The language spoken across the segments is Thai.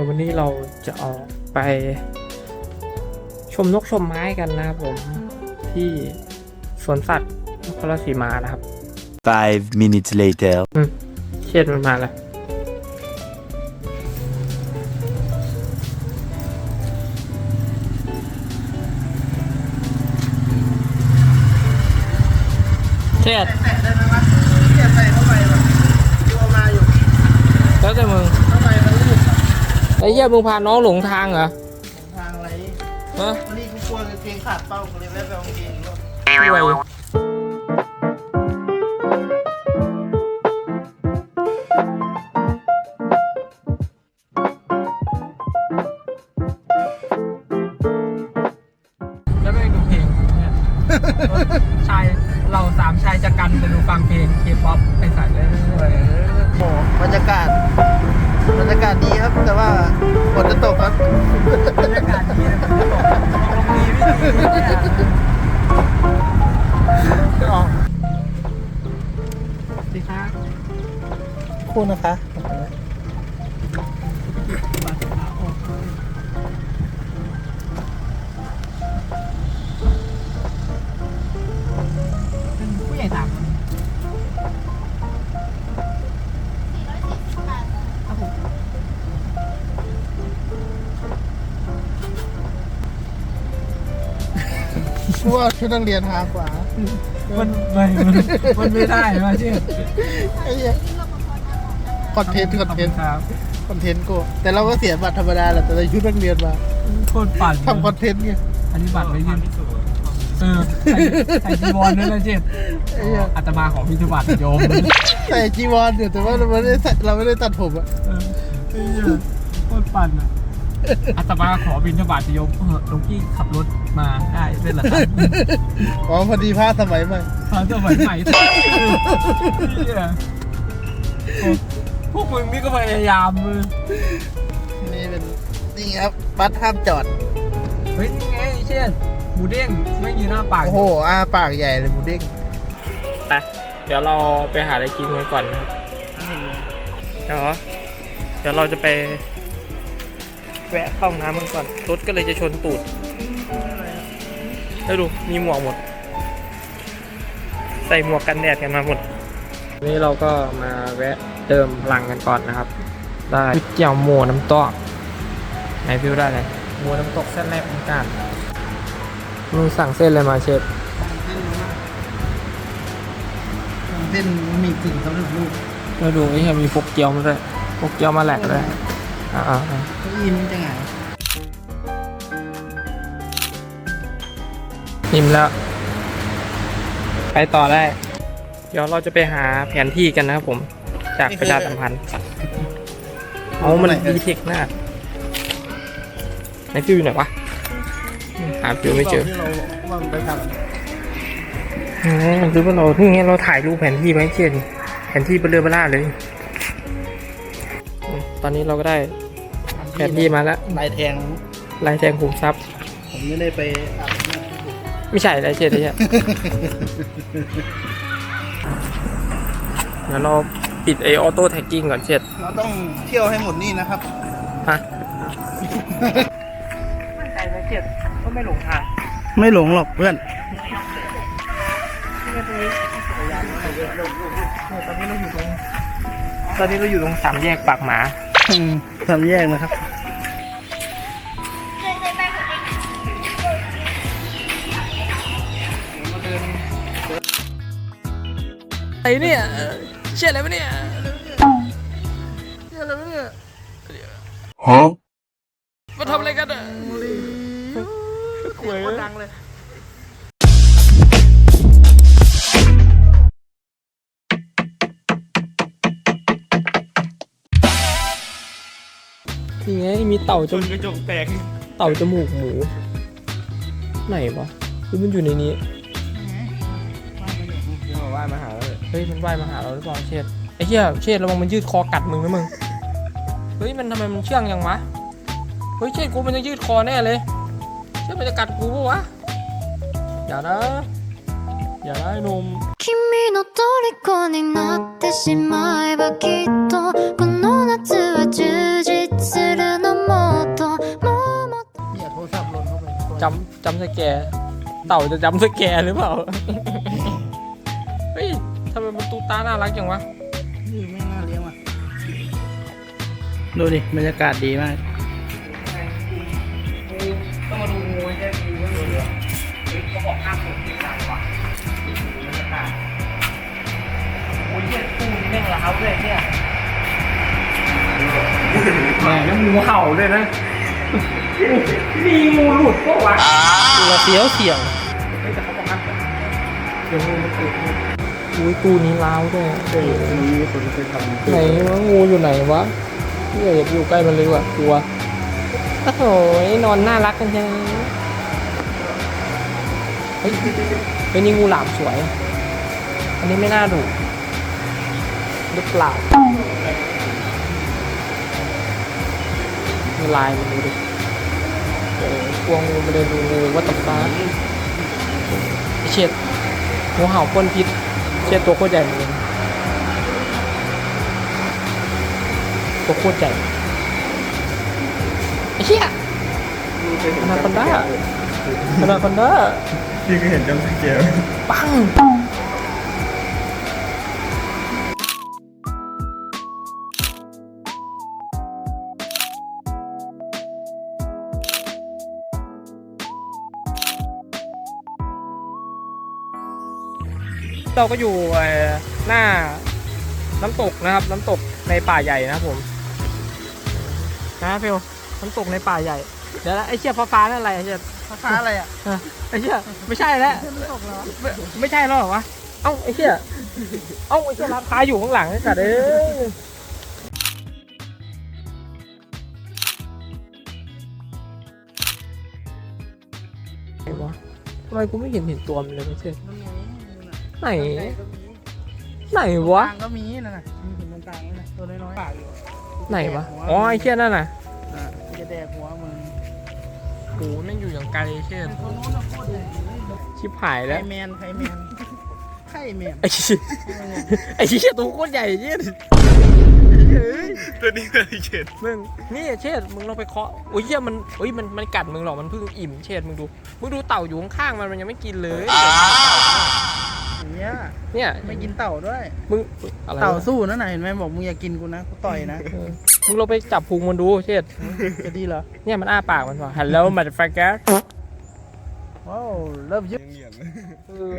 ดี๋ยววันนี้เราจะออกไปชมนกชมไม้กันนะครับผมที่สวนสัตว์นครราชสีมานะครับ Five minutes later. เชียดมันมาแล้วเชียด เหี้ยมึงพาน้องหลงทางเหรอทางอะไรฮะวันนี้กูกลัวกางเกงขาดเป้ากูเลยแวะไปเอากางเกงด้วย คู่นะคะเป็นผู้ใหญ่สามคนครับผมกูว่าชุดนักเรียนหากว่า มันไม่มันมันไม่ได้มาเชื่อไอ้เหี้ย คอนเทนต์คอนเทนต์ครับคอนเทนต์กูแต่เราก็เสียบัตรธรรมดาแหละแต่เราชุดนักเรียนมาโคตรปั่นทำคอนเทนต์ไงอันนี้บัตรไม่ยื่นเออใส่ใส่จีวรด้วยนะเจ็ดไอ้เหี้ยอาตมาของพิธบัตรโยมใส่จีวรอยู่แต่ว่าเราไม่ได้ใส่เราไม่ได้ตัดผมอะเออไอ้เหี้ยโคตรปั่นอะอาตมาขอบินทบาทโยมเออหลวงพี่ขับรถมาได้เป็นเหรอครับอ๋อพอดีผ้าสมัยใหม่ตอนสมัยใหม่เหี้ยโอ้ พวกมึงนี่ก็พยายามมือนี่เป็นนี่ครับบัตรห้ามจอด เฮ้ยนี่ไงเช่นหมูเด้งไม่มีหน้าปากโอ้โหอ้าปากใหญ่เลยหมูเด้งไปเดี๋ยวเราไปหาอะไรกินกันก่อนนะครับเดี๋ยวเดี๋ยวเราจะไปแวะเข้าห้องน้ำกันก่อนรถก็เลยจะชนตูดแล้วดูมีหมวกหมด ใส่หมวกกันแดดกันมาหมด นี่เราก็มาแวะ เติมพลังกันก่อนนะครับ ได้ก๋วยเตี๋ยวหมูน้ำตกไหนฟิวได้เลยหมูน้ำตกเส้นแรกเหมือนกันมึงสั่งเส้นอะไรมาเชฟเส้นมีกึ่งสำเร็จรูปมาดูไอ้เหี้ยมีพวกเกี๊ยวมาด้วยพวกเกี๊ยวมาแหลกเลยอ่าอ่าอ่าเก้าอี้มันจะไงนิ่มแล้ว ไปต่อได้ เดี๋ยวเราจะไปหาแผนที่กันนะครับผม จากประชาสัมพันธ์ เอามันดีเทคหน้าไหนฟิวอยู่ไหนวะ หาฟิวไม่เจอที่เราว่ามันไปทอ๋อหรือว่าเรานี่ไงเราถ่ายรูปแผนที่ไว้เช่นแผนที่เบลอเบล่าเลยอืมตอนนี้เราก็ได้ำแผนที่มาแล้วลายแทงลายแทงขุมทรัพย์ ผมไม่ได้ไปอาบน้ไม่ใช่ลายเช่นไอ้เหี้ยเดี๋ยวเรา ปิดไอออโต้แท็กกิ้งก่อนเช่นำเราต้องเที่ยวให้หมดนี่นะครับฮะมั่นใจไหมเจ็ดก็ไม่หลงทางไม่หลงหรอกเพื่อนตอนนี้เราอยู่ตรงตอนนี้เราอยู่ตรงสามแยกปากหมาอืมทำแยกนะครับไอ้เนี่ย เชื่ออะไรวะเนี่ย Huh? มาทำอะไรกันอะเสียงโคตรดังเลยนี่ไงมีเต่าจจมนกระจกแตก เต่าจมูกหมู ไหนวะหรือมันอยู่ในนี้ เฮ้ยมันว่ายมาหาเราหรือเปล่าเชษไอ้เชี่ยเชษระวังมันยืดคอกัดมึงนะมึงเฮ้ยมันทำไมมันเชื่องอย่างวะเฮ้ยเชษกูมันจะยืดคอแน่เลยเชษมันจะกัดกูปะวะอย่านะอย่านะหนุ่ม君の虜になってしまえばきっとこの夏は充実するのもっともっとจำจำสแกร์เต่าจะจำสแกร์หรือเปล่า ตูตาน่ารักจังวะนี่ไม่น่าเลี้ยงว่ะดูดิบรรยากาศดีมากต้องมาดูงูใช่งูไม่รู้เรื่องเขาบอกห้ามผมที่สามว่ะบรรยากาศโอ้ยเหี้ยตู้นี่แม่งร้าวเลยเนี่ยแหมแล้วงูเห่าเลยนะมีงูหลุดพวกวะตัวเสียวเสียวเฮ้ยแต่เขาบอกห้ามผมเดี๋ยวงูมันติด อุ้ยตู้นี้ร้าวด้วยเฮ้ยมีคนเคยทำไหนวะงูอยู่ไหนวะเฮ้ยอย่าไปอยู่ใกล้มันเลยว่ะกลัวโอ้โหนอนน่ารักกันจังเฮ้ยเฮ้ยนี่งูหลามสวย อันนี้ไม่น่าดุหรือเปล่ามีลายมันดูดิโอ้โหกลัวงูมาเดินดูงูว่าตบฟ้าไอเช็ดงูเห่าพ่นพิษ เช็ดตัวโคตรใหญ่เลยตัวโคตรใหญ่ไอ้เชี่ยอนาคอนด้าอนาคอนด้าพี่ก็เห็นจำสเกลปัง เราก็อยู่เอ่อหน้าน้ำตกนะครับ น้ำตกในป่าใหญ่นะครับผมนะฟิวน้ำตกในป่าใหญ่เดี๋ยวนะไอ้เชี่ยฟ้าๆนั่นอะไรไอ้เชี่ยภาษาอะไรอะเออไอ้เชี่ยไม่ใช่แล้วน้ำตกเหรอไม่ไม่ใช่แล้วเหรอวะเอ้าไอ้เชี่ยเอ้าไอ้เชี่ยร้านค้าอยู่ข้างหลังไอ้สัตว์เอ้ยไหนวะทำไมกูไม่เห็นเห็นตัวมันเลยไม่ใช่ ไหน ไหนวะ กลางก็มีนั่นน่ะมีหินตรงกลางนั่นน่ะตัวน้อยๆปากอยู่ไหนวะ อ๋อไอ้เชี่ยนั่นน่ะอะจะแดกหัวมึงโอ้แม่งอยู่อย่างไกลเชี่ยตัวนู้นน่ะโคตรใหญ่เลยชิบหายไข่แล้วแมนไข่แมนไข่แมนไอ้เชี่ยไอ้เชี่ยตัวโคตรใหญ่เชี่ยตัวนี้เลยเข็ดมึงนี่เชษมึงลองไปเคาะโอ้ยเหี้ยมันโอ้ยมันมันกัดมึงหรอกมันเพิ่งอิ่มเชษมึงดู มึงดูเต่าอยู่ข้างๆมันมันยังไม่กินเลยอย่าง เงี้ยเนี่ยไม่กินเต่าด้วย มึงอะไรวะเต่าสู้นั่นน่ะเห็นไหมบอกมึงอยากกินกูนะกูต่อยนะเออมึงลองไปจับพุงมันดูเชษจะดีเหรอเนี่ยมันอ้าปากมันว่ะ Hello motherfucker ว้าวเริ่มเยอะเหรียญเออ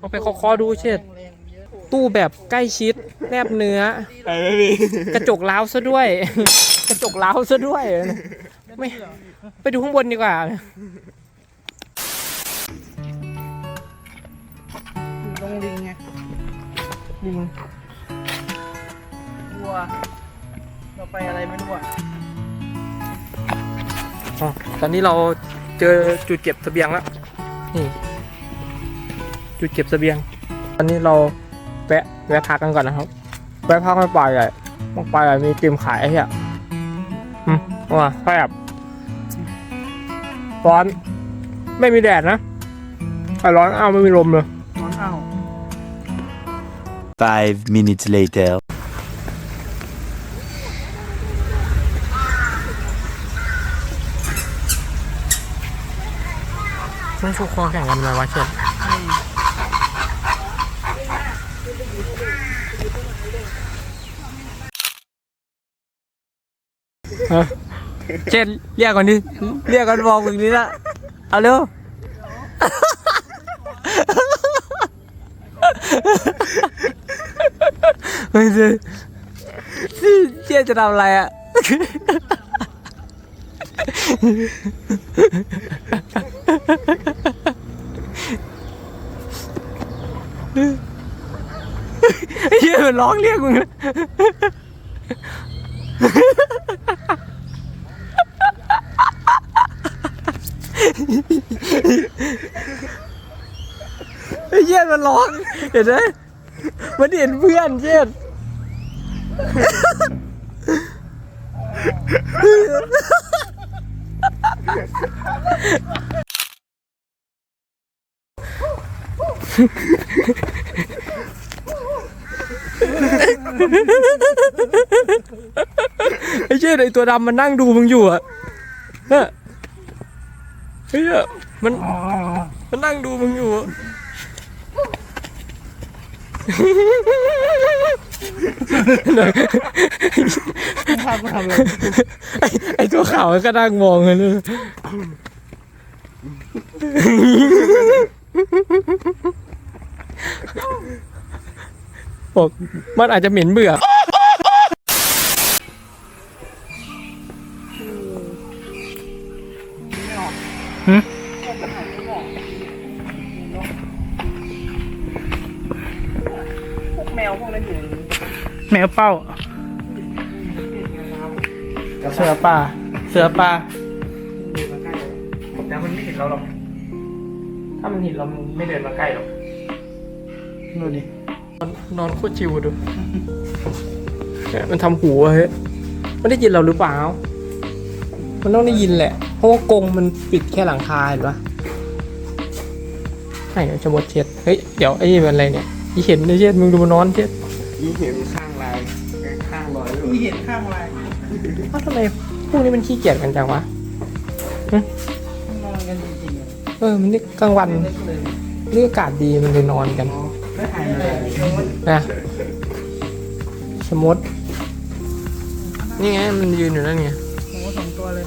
ลองไปเคาะๆดูเชษตู้แบบใกล้ชิด แนบเนื้อ ไอ้ไม่มีกระจกล้าวซะด้วย กระจกล้าวซะด้วย ไม่ ไปดูข้างบนดีกว่า ลงลิงไงลิงวัวเราไปอะไรไม่รู้อะอ๋อตอนนี้เราเจอจุดเก็บเสบียงแล้วนี่จุดเก็บเสบียง ตอนนี้เราแวะแวะพักกันก่อนนะครับแวะพักในป่าใหญ่ตรงป่าใหญ่มีติมขายไอ้เหี้ยอืมว้าแคบร้อน ไม่มีแดดนะแต่ร้อนอ้าวไม่มีลมเลยนอนอ้าว Five minutes later ต้องชูคอแข่งกันไหมวะเช่นฮะเช่นเรียกก่อนดิเรียกกันบอกมึงนี้ละเอาเร็ว เฮ้ยเช่นเช่นจะทำอะไรอะไอ้เหี้ยมันร้องเรียกมึงนะไอ้เหี้ยมันร้อง เห็นไหมมันเห็นเพื่อนเช่น ไอ้เช่นไอ้ตัวดำมันนั่งดูมึงอยู่อะเนี่ยเฮ้ยมัน มันนั่งดูมึงอยู่อะ ภาพก็ทำเลยไอ้ไอตัวขาวมันก็นั่งมองกันเลยบอกมันอาจจะเหม็นเบื่อแแมวเป้า เสือป่า เสือป่า แต่มันไม่เห็นเราหรอก ถ้ามันเห็นเรามันไม่เดินมาใกล้หรอกดูดินอนนอนโคตรชิวดูเนี่ยมันทำหูอะเฮ้ยมันได้ยินเราหรือเปล่า มันต้องได้ยินแหละ เพราะว่ากรงมันปิดแค่หลังคาเห็นปะไหนอะชะมดเช็ด เฮ้ย เดี๋ยวไอ้นี่มันอะไรเนี่ย อีเห็นไอ้เช็ดมึงดูมันนอนเช็ด ยี่เห็นข้างลายข้างรอยอยู่มีเห็นข้างลายเอ้าทำไมพวกนี้มันขี้เกียจกันจังวะนอนกันจริงๆเลยเออมันนี่กลางวันเล็กเลยนี่อากาศดีมันเลยนอนกันไม่ถ่ายเลยนะสมมตินี่ไงมันยืนอยู่นั่นไงโอ้โหสองตัวเลย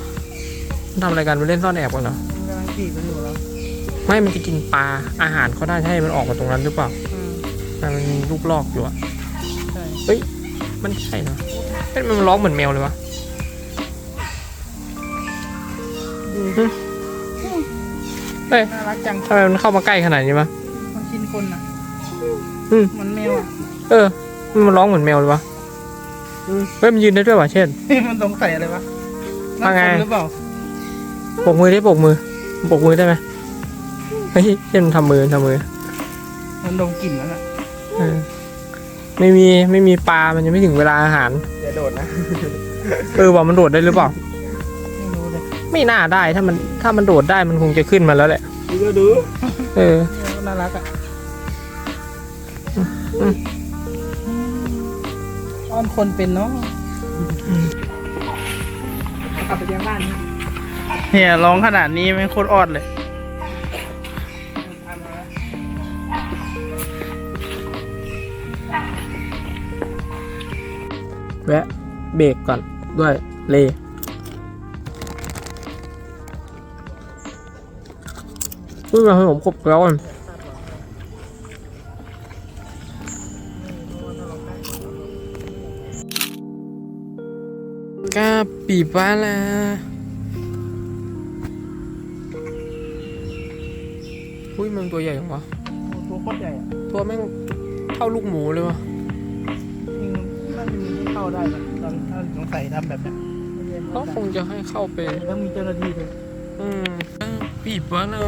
มันทำอะไรกันมันเล่นซ่อนแอบกันเหรอมันกำลังจีบกันอยู่แล้วไม่มันจะกินปลาอาหารเขาน่าจะให้มันออกมาตรงนั้นหรือเปล่าอืมแต่มันมีลูกลอกอยู่อะใช่ เฮ้ยมันใช่เหรอเฮ้ย มันร้องเหมือนแมวเลยวะหึเฮ้ยน่ารักจังทำไมมันเข้ามาใกล้ขนาดนี้วะมันชินคนอะอืมเหมันแมวอะเออ มันร้องเหมือนแมวเลยวะเฮ้ยมันยืนได้ด้วยวะเช่น มันสงสัยอะไรวะว่าไงนั่คนหรือเปล่าโบกมือได้โบกมือโบกมือได้ไหมเฮ้ยเช่นทำมือทำมือมันดมกลิ่นแล้วน่ะเออ ไม่มีไม่มีปลา มันยังไม่ถึงเวลาอาหาร อย่าโดดนะ เออว่ามันโดดได้หรือเปล่า ไม่รู้เลยไม่น่าได้ถ้ามันถ้ามันโดดได้มันคงจะขึ้นมาแล้วแหละ ดูดูเออเนี่ยน่ารักอะอืม อ้อนคนเป็นเนาะกลับไปยังบ้านเนี่ยร้องขนาดนี้ไม่งโคตรออดเลย แวะเบรกก่อนด้วยเลอุ้ยมาให้ผมครบแล้วอะกาปีบ้าละอุ้ยมันตัวใหญ่จังวะโอ้ตัวโคตรใหญ่อะตัวแม่งเท่าลูกหมูเลยวะ ได้นะตอนถ้าสงสัยทำแบบเนี้ยไม่ได้เขาคงจะให้เข้าไปต้องมีเจ้าหน้าที่ด้วยอืมปีบวะนะ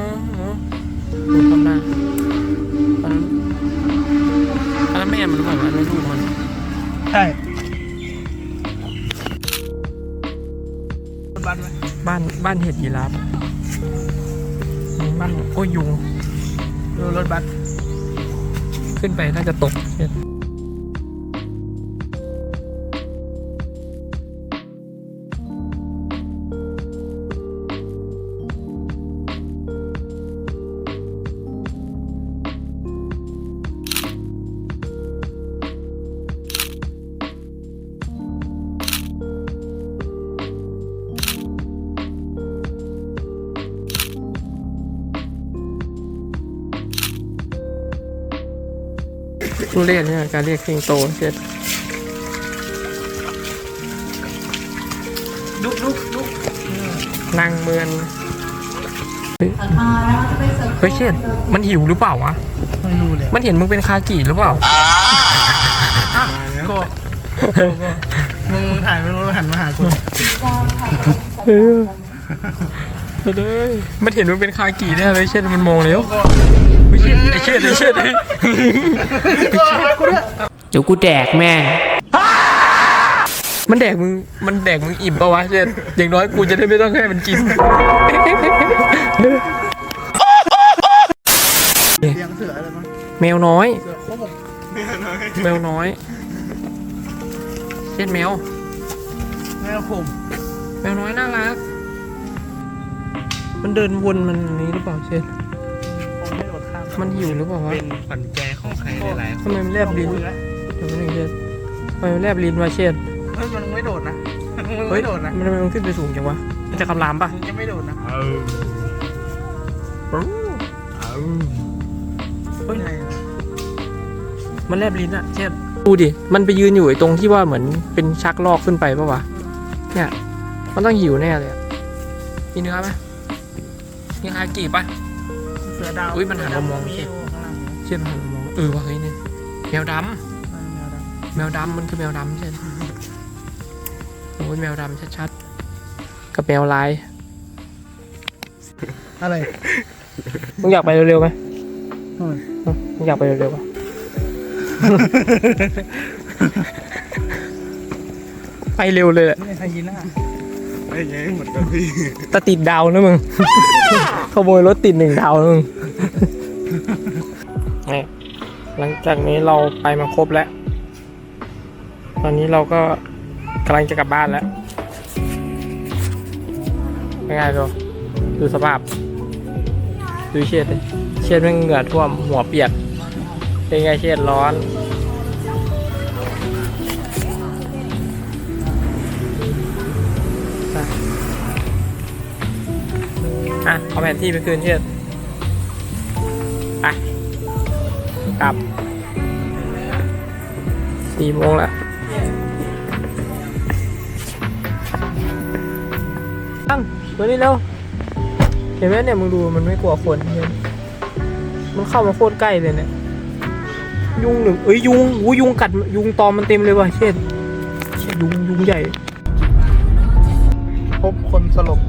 ดูทำหน้าอันนั้นอันนั้นแม่มันหรือเปล่าอันนั้นลูกมันใช่บ้านไหมบ้านบ้านเห็ดยีราฟบ้านโอ้ยยุงดูรถบัสขึ้นไปน่าจะตกเห็ด ทุเรียนเนี่ยการเรียกสิงโตเห็ดลุกลุกลุกนางเมือนเฮ้ยเฮ้ยเช่นมันหิวหรือเปล่าวะไม่รู้เลยมันเห็นมึงเป็นคากิหรือเปล่าก็มึงถ่ายไม่รู้หันมาหากูเออเด้ยมันเห็นมึงเป็นคากิแน่เลยเช่นมันมองแล้ว ไม่เช่นไอ้เช่นไอ้เช่นไอ้เดี๋ยวกูแดกแม่งมันแดกมึงมันแดกมึงอิ่มปะวะเช่นอย่างน้อยกูจะได้ไม่ต้องให้มันกินเลี้ยงเสืออะไรมั้งแมวน้อยเสือโคกแมวน้อย เช่นแมว แม่ผม แมวน้อยน่ารัก มันเดินวนมันนี้หรือเปล่าเชษ มมันหิวหรือเปล่าวะเป็นขวัญใจของใครหลายๆคทำนไมมันแลบลิ้นคุยแล้วเดี๋ยวมันหนึ่งเชษทำไมมันแลบลิ้นวะเชษเฮ้ยมันไม่โดดนะมันเฮ้ยไม่โดดนะมันทำไมมันขึ้นไปสูงจังวะมันจะคำรามปะมันจะไม่โดดนะเอาเอาเฮ้ยไงมันแลบลิ้นอะเชษดูดิ มันไปยืนอยู่ไอ้ตรงที่ว่าเหมือนเป็นชักลอกขึ้นไปปะวะ เนี่ย มันต้องหิวแน่เลยอะมีเนื้อไหมมีคากีบปะเสือดาวอุ๊ยมันหันมามองมีเห็นอยู่ข้างล่างเชษมันหันมามองเออวะเฮ้ยเนี่ยแมวดำแมวดแมวดำมันคือแมวดำใช่ไหมโอ้ยแมวดำชัดๆกับแมวลายำอะไร มึงอยากไปเร็วๆไหมอืม มึงอยากไปเร็วๆปะไปเร็วเลยแหละนี่ไฮยีน่า ไอ้ไงหมดกับพี่ต่ติดดาวนะมึง ขโมยรถติดหนึ่งดาวนะมึงนี่หลังจากนี้เราไปมาครบแล้ว ตอนนี้เราก็กำลังจะกลับบ้านแล้วเป็นไงดูดูสภาพ ดูเชดดิเชดแม่งเหงื่อท่วมหัวเปียกเป็นไงเชดร้อน อะเอาแผนที่ไปคืนเชดไปกลับสี่โมงแล้วตั้งตัวนี้เร็วเห็นไหมเนี่ยมึงดูมันไม่กลัวคนเห็นมันเข้ามาโคตรใกล้เลยเนี่ยยุงหนึ่งเอ้ยยุงอู้ยุงกัดยุงตอมมันเต็มเลยว่ะเช่นเช่นยุงยุงใหญ่ พบคนสลบหนึ่งอัตรานะครับ